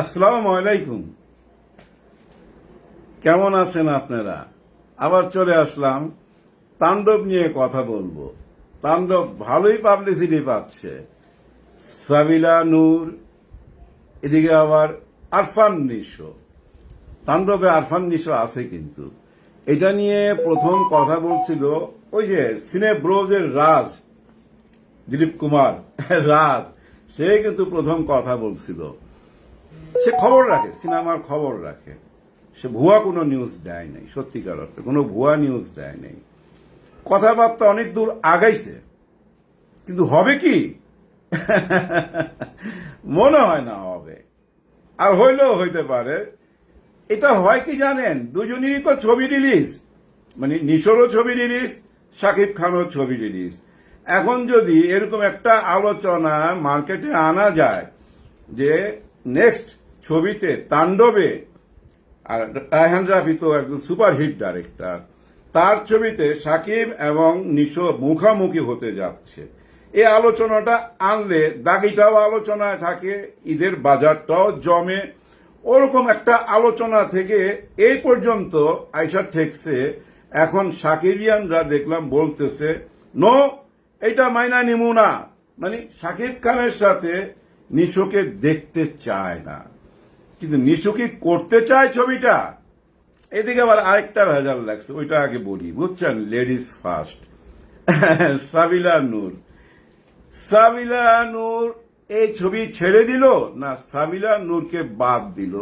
আসসালামু আলাইকুম। কেমন আছেন আপনারা? আবার চলে আসলাম তাণ্ডব নিয়ে কথা বলব। তাণ্ডব ভালোই পাবলিসিটি পাচ্ছে। সাবিলা, নূর, এদিকে আবার আরফান নিশো। তাণ্ডবে আরফান নিশো আছে কিন্তু। এটা নিয়ে প্রথম কথা বলছিল ওই যে সিনে ব্রোজের রাজ, দিলীপ কুমার। রাজ, সে কিন্তু প্রথম কথা বলছিল। সে খবর রাখে, সিনেমার খবর রাখে। সে ভুয়া কোনো নিউজ দেয় নাই, সত্যিকার অর্থে কোনো ভুয়া নিউজ দেয় নাই। কথাবার্তা অনেক দূর আগাইছে, কিন্তু হবে কি? মনে হয় না হবে। আর হইলেও হইতে পারে। এটা হয় কি জানেন? দুজনেরই তো ছবি রিলিজ মানে নিশোরও ছবি রিলিজ শাকিব খানও ছবি রিলিজ এখন যদি এরকম একটা আলোচনা মার্কেটে আনা যায় যে নেক্সট ছবিতে তাণ্ডবে, আর রায়হান রাফি তো একজন সুপারহিট ডাইরেক্টর, তার ছবিতে সাকিব এবং নিশো মুখামুখি হতে যাচ্ছে। এই আলোচনাটা আনলে দাগিটাও আলোচনায় থাকে, ঈদের বাজারটাও জমে। ওরকম একটা আলোচনা থেকে এই পর্যন্ত আইসা ঠেকছে। এখন সাকিবিয়ানরা দেখলাম বলতেছে, নো, এটা মাইনা নিমু না। মানে সাকিব খানের সাথে নিশোকে দেখতে চায় না। কিন্তু নিশো কি করতে চায় ছবিটা? এদিকে আবার আরেকটা ভেজাল লাগছে, ওইটা আগে বলি, বুঝছেন? লেডিস ফার্স্ট সাবিলা নূর। সাবিলা নূর এই ছবি ছেড়ে দিল না সাবিলা নূরকে বাদ দিল?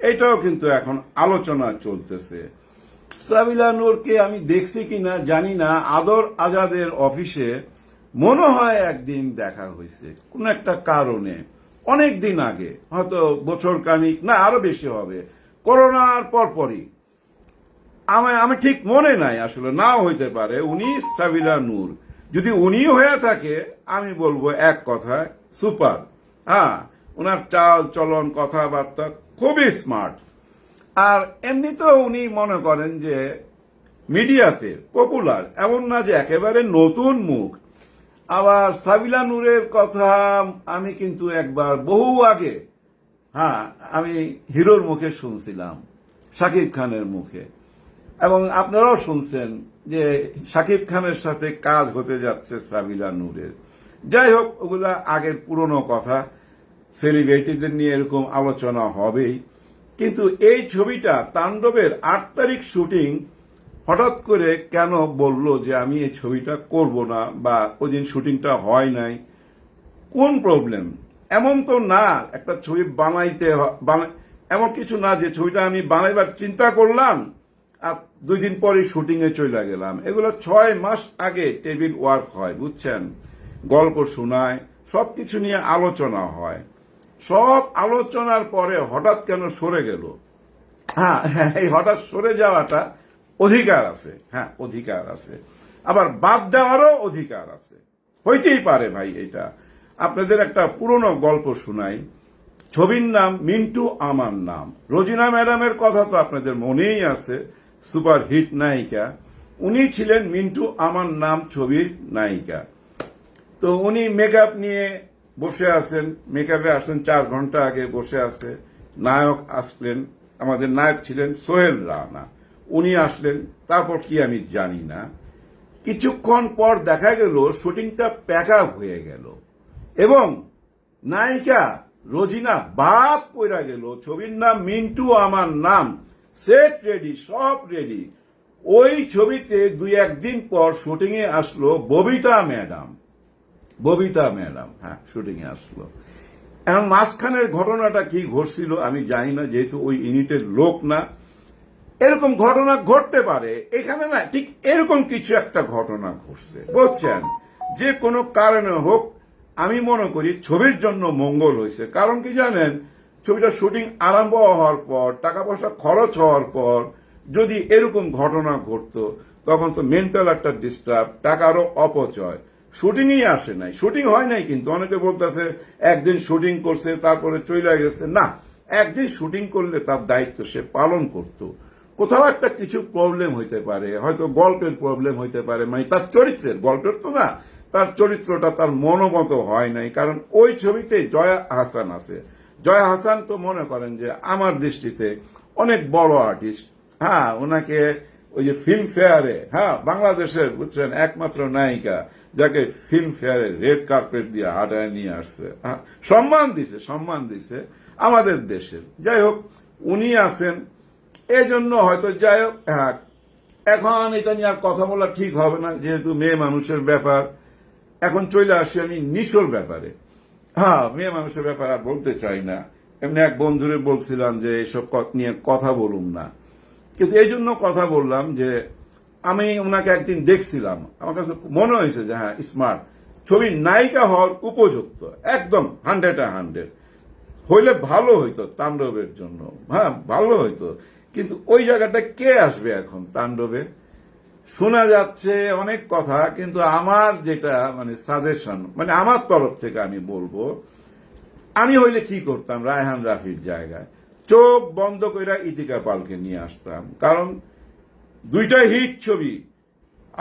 এটাও কিন্তু এখন আলোচনা চলতেছে। সাবিলা নূরকে আমি দেখছি কিনা জানি না, আদর আজাদের অফিসে মনে হয় একদিন দেখা হয়েছে, কোন একটা কারণে। অনেক দিন আগে, হয়তো বছর কানিক না, আরও বেশি হবে, করোনার পরপরই। আমি আমি ঠিক মনে নাই আসলে, নাও হইতে পারে, উনি সাবিলা নূর। যদি উনি হয়ে থাকে, আমি বলব এক কথায় সুপার। হ্যাঁ ওনার চাল চলন কথাবার্তা খুবই স্মার্ট। আর এমনিতেও উনি মনে করেন যে, মিডিয়াতে পপুলার এমন না যে একেবারে নতুন মুখ। আবার সাবিলা নূরের কথা আমি কিন্তু একবার বহু আগে হ্যাঁ আমি হিরোর মুখে শুনছিলাম, শাকিব খানের মুখে। এবং আপনারাও শুনছেন যে শাকিব খানের সাথে কাজ হতে যাচ্ছে সাবিলা নূরের। যাই হোক, ওগুলা আগের পুরনো কথা, সেলিব্রিটিদের নিয়ে এরকম আলোচনা হবেই। কিন্তু এই ছবিটা, তাণ্ডবের আট তারিখ শুটিং হঠাৎ করে কেন বলল যে আমি এই ছবিটা করব না বা ওই দিন শুটিংটা হয় নাই? কোন প্রবলেম এমন তো না একটা ছবি বানাইতে এমন কিছু না যে ছবিটা আমি বানাইবার চিন্তা করলাম আর দুই দিন পরে শুটিং এ চলে গেলাম। এগুলো ছয় মাস আগে টেবিল ওয়ার্ক হয় বুঝছেন? গল্প শোনায় সবকিছু নিয়ে আলোচনা হয়। সব আলোচনার পরে হঠাৎ কেন সরে গেল? হ্যাঁ, এই হঠাৎ সরে যাওয়াটা অধিকার আছে। হ্যাঁ অধিকার আছে। আবার বাদ দেওয়ারও অধিকার আছে। হইতেই পারে ভাই এটা আপনাদের একটা পুরনো গল্প শোনাই। ছবির নাম মিন্টু আমার নাম। রোজিনা ম্যাডামের কথা তো আপনাদের মনেই আছে। সুপার হিট নায়িকা। উনি ছিলেন মিন্টু আমার নাম ছবির নায়িকা। তো উনি মেকআপ নিয়ে বসে আছেন। মেকআপে আসেন চার ঘণ্টা আগে বসে আছে। নায়ক আসলেন। আমাদের নায়ক ছিলেন সোহেল রানা। উনি আসলেন, তারপর কি আমি জানি না। কিছুক্ষণ পর দেখা গেল, শুটিংটা প্যাক আপ হয়ে গেল। এবং নায়িকা রোজিনা বাদ পড়া গেল, ছবির নাম মিন্টু, আমার নাম সেট রেডি, সব রেডি। ওই ছবিতে দুই একদিন পর শুটিং এ আসলো ববিতা ম্যাডাম। ববিতা ম্যাডাম হ্যাঁ শুটিং এ আসলো। এখন মাঝখানের ঘটনাটা কি ঘটছিল আমি জানি না, যেহেতু ওই ইউনিটের লোক না। এরকম ঘটনা ঘটতে পারে। এখানে না ঠিক এরকম কিছু একটা ঘটনা ঘটছে। বুঝছেন? যে কোনো কারণে হোক, আমি মনে করি ছবির জন্য মঙ্গল হয়েছে। কারণ কি জানেন? ছবিটা শুটিং আরম্ভ হওয়ার পর টাকা পয়সা খরচ হওয়ার পর যদি এরকম ঘটনা ঘটতো, তখন তো মেন্টাল একটা ডিস্টার্ব টাকারও অপচয়। শুটিংই আসে নাই। শুটিং হয় নাই কিন্তু অনেকে বলতেছে, একদিন শুটিং করছে, তারপরে চলে গেছে। না, একদিন শুটিং করলে তার দায়িত্ব সে পালন করতো। কোথাও একটা কিছু প্রবলেম হইতে পারে হয়তো গল্পের প্রবলেম হইতে পারে মানে তার চরিত্রের গল্পের তো না তার চরিত্রটা তার মনোমত হয় নাই কারণ ওই ছবিতে জয়া হাসান আছে। জয়া হাসান তো মনে করেন যে আমার দৃষ্টিতে অনেক বড় আর্টিস্ট হ্যাঁ ওনাকে ওই যে ফিল্ম ফেয়ারে হ্যাঁ বাংলাদেশের বুঝছেন একমাত্র নায়িকা যাকে ফিল্ম ফেয়ারে রেড কার্পেট দিয়ে হাঁটায় নিয়ে আসছে হ্যাঁ, সম্মান দিছে সম্মান দিছে আমাদের দেশের। যাই হোক উনি আছেন এই জন্য হয়তো যাই হোক হ্যাঁ এখন এটা নিয়ে আর কথা বলা ঠিক হবে না, যেহেতু মেয়ে মানুষের ব্যাপার। এখন চলে আসি আমি নিশোর ব্যাপারে। হ্যাঁ মেয়ে মানুষের ব্যাপার আর বলতে চাই না। এমনি এক বন্ধুরে বলছিলাম যে এসব নিয়ে কথা বলুন না। কিন্তু এই জন্য কথা বললাম যে আমি ওনাকে একদিন দেখছিলাম। আমার কাছে মনে হয়েছে যে হ্যাঁ স্মার্ট ছবির নায়িকা হওয়ার উপযুক্ত, একদম হান্ড্রেড হান্ড্রেড হইলে ভালো হইতো তাণ্ডবের জন্য। হ্যাঁ ভালো হইতো। কিন্তু ওই জায়গাটা কে আসবে এখন তাণ্ডবে? শোনা যাচ্ছে অনেক কথা, কিন্তু আমার যেটা মানে সাজেশন মানে আমার তরফ থেকে আমি বলব, আমি হইলে কি করতাম রায়হান রাফির জায়গায়? চোখ বন্ধ করে ইতিকা পালকে নিয়ে আসতাম। কারণ দুইটা হিট ছবি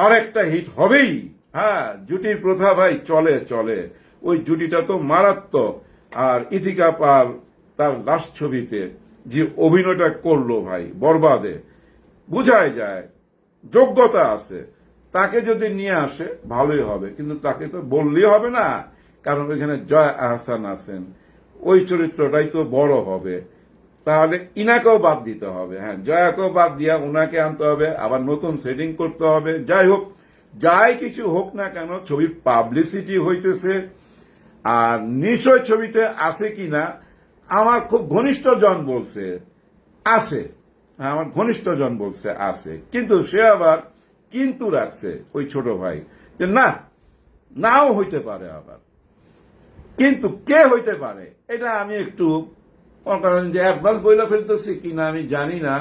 আর একটা হিট হবেই। হ্যাঁ জুটির প্রথা ভাই চলে চলে। ওই জুটিটা তো মারাত্মক। আর ইতিকা পাল তার লাস্ট ছবিতে যে অভিনয়টা করল ভাই, বরবাদে। বুঝাই যায়, যোগ্যতা আছে। তাকে যদি নিয়ে আসে, ভালোই হবে। কিন্তু তাকে তো বললেই হবে না, কারণ ওইখানে জয় আহসান আছেন। ওই চরিত্রটাই তো বড় হবে। তাহলে ইনাকেও বাদ দিতে হবে। হ্যাঁ জয়াকেও বাদ দিয়া ওনাকে আনতে হবে, আবার নতুন সেটিং করতে হবে। যাই হোক, যাই কিছু হোক না কেন ছবির পাবলিসিটি হইতেছে। আর নিশ্চয় ছবিতে আছে কিনা আমার খুব ঘনিষ্ঠ জন বলছে আছে। হ্যাঁ, আমার ঘনিষ্ঠ জন বলছে আছে। কিন্তু সে আবার কিন্তু রাখছে ওই ছোট ভাই যে না নাও হইতে পারে আবার। কিন্তু কে হইতে পারে এটা আমি একটু করেন যে অ্যাডভান্স বইলা ফেলতেছি কিনা আমি জানি না।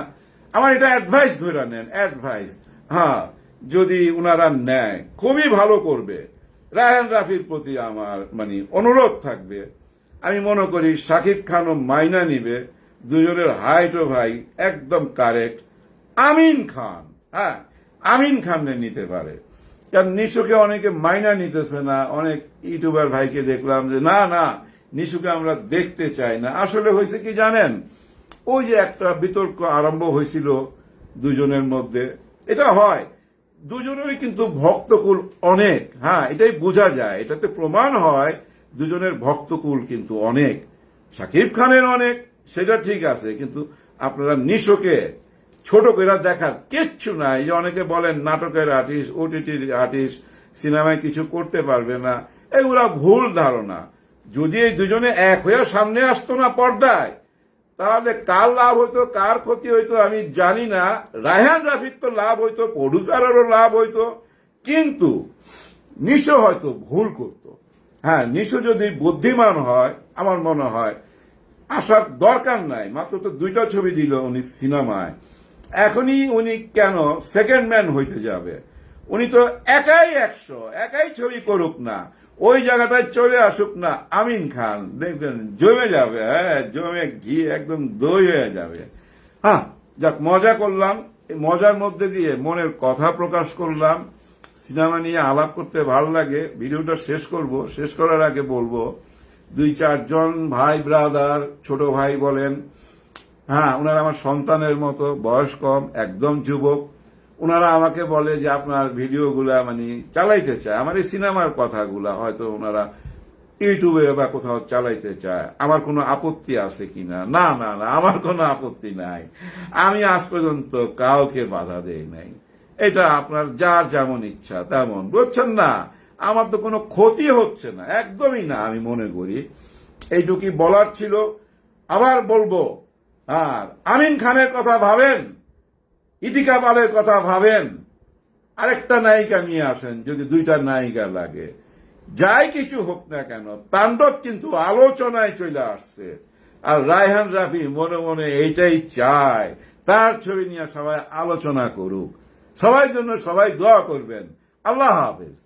আমার এটা অ্যাডভাইস ধরে নেন অ্যাডভাইস হ্যাঁ যদি উনারা নেয় খুবই ভালো করবে। রায়হান রাফির প্রতি আমার মানে অনুরোধ থাকবে। আমি মনে করি শাকিব খানও মাইনা নিবে, দুজনের হাইটও ভাই একদম কারেক্ট আমিন খান হ্যাঁ আমিন খানকে নিতে পারে। কারণ নিশুকে অনেকে মাইনা নিতেছে না, অনেক ইউটিউবার ভাইকে দেখলাম যে, না না, নিশুকে আমরা দেখতে চাই না। আসলে হয়েছে কি জানেন? ওই যে একটা বিতর্ক আরম্ভ হয়েছিল দুজনের মধ্যে। এটা হয়। দুজনেরই কিন্তু ভক্তকুল অনেক হ্যাঁ এটাই বোঝা যায়। এটাতে প্রমাণ হয় দুজনের ভক্তকুল কিন্তু অনেক। শাকিব খানের অনেক, সেটা ঠিক আছে, কিন্তু আপনারা নিশোকে ছোট করে দেখার কিচ্ছু নাই। যে অনেকে বলেন নাটকের আর্টিস্ট ওটিটির আর্টিস্ট সিনেমায় কিছু করতে পারবে না, এগুলা ভুল ধারণা। যদি এই দুজনে এক হয়ে সামনে আসতো না পর্দায়, তাহলে কার লাভ হইতো, কার ক্ষতি হইতো, আমি জানি না। রায়হান রাফির তো লাভ হইতো প্রডিউসারেরও লাভ হইতো, কিন্তু নিশো হয়তো ভুল করত। হ্যাঁ নিশো যদি বুদ্ধিমান হয়, আমার মনে হয়, আসার দরকার নাই। মাত্র তো দুইটা ছবি দিল উনি সিনেমায়। এখনই উনি কেন সেকেন্ড ম্যান হইতে যাবে? উনি তো একাই একশো, একাই ছবি করুক না। ওই জায়গাটায় চলে আসুক না আমিন খান। দেখবেন, জমে যাবে হ্যাঁ জমে ঘি একদম দই হয়ে যাবে। হ্যাঁ যাক, মজা করলাম। মজার মধ্যে দিয়ে মনের কথা প্রকাশ করলাম। সিনেমা নিয়ে আলাপ করতে ভালো লাগে, ভিডিওটা শেষ করব, শেষ করার আগে বলব, দুই চারজন ভাই ব্রাদার, ছোট ভাই বলেন হ্যাঁ ওনারা আমার সন্তানের মতো, বয়স কম, একদম যুবক। ওনারা আমাকে বলে যে আপনার ভিডিওগুলা মানে চালাইতে চায়, আমার এই সিনেমার কথাগুলা, হয়তো ওনারা ইউটিউবে বা কোথাও চালাইতে চায়। আমার কোনো আপত্তি আছে কিনা? না না না, আমার কোনো আপত্তি নাই। আমি আজ পর্যন্ত কাউকে বাধা দেই নাই। এটা আপনার যার যেমন ইচ্ছা, তেমন। বুঝছেন না? আমার তো কোনো ক্ষতি হচ্ছে না, একদমই না, আমি মনে করি। এইটুকুই বলার ছিল। আবার বলব, আর আমিন খানের কথা ভাবেন, ইতিকা পালের কথা ভাবেন, আরেকটা নায়িকা নিয়ে আসেন, যদি দুইটা নায়িকা লাগে। যাই কিছু হোক না কেন, তাণ্ডব কিন্তু আলোচনায় চলে আসছে। আর রায়হান রাফি মনে মনে এইটাই চায়, তার ছবি নিয়ে সবাই আলোচনা করুক। সবাই জন্য সবাই দোয়া করবেন। আল্লাহ হাফেজ।